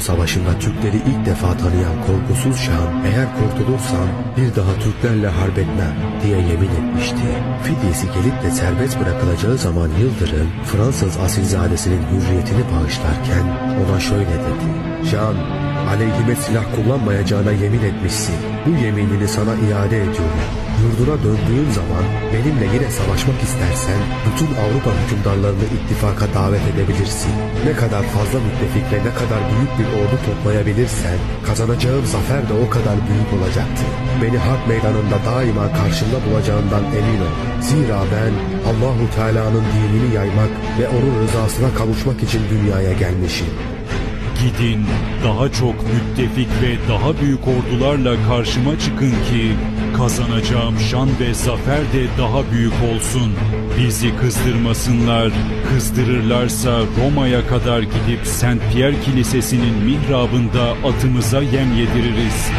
Savaşında Türkleri ilk defa tanıyan korkusuz Şan, eğer kurtulursam bir daha Türklerle harp etmem diye yemin etmişti. Fidyesi gelip de serbest bırakılacağı zaman Yıldırım, Fransız asilzadesinin hürriyetini bağışlarken ona şöyle dedi. Şan, aleyhime silah kullanmayacağına yemin etmişsin. Bu yeminini sana iade ediyorum. Yurduna döndüğün zaman benimle yine savaşmak istersen bütün Avrupa hükümdarlarını ittifaka davet edebilirsin. Ne kadar fazla müttefik ve ne kadar büyük bir ordu toplayabilirsen kazanacağım zafer de o kadar büyük olacaktır. Beni harp meydanında daima karşında bulacağından emin ol. Zira ben Allahu Teala'nın dinini yaymak ve onun rızasına kavuşmak için dünyaya gelmişim. Gidin daha çok müttefik ve daha büyük ordularla karşıma çıkın ki kazanacağım şan ve zafer de daha büyük olsun. Bizi kızdırmasınlar, kızdırırlarsa Roma'ya kadar gidip Saint Pierre Kilisesi'nin mihrabında atımıza yem yediririz.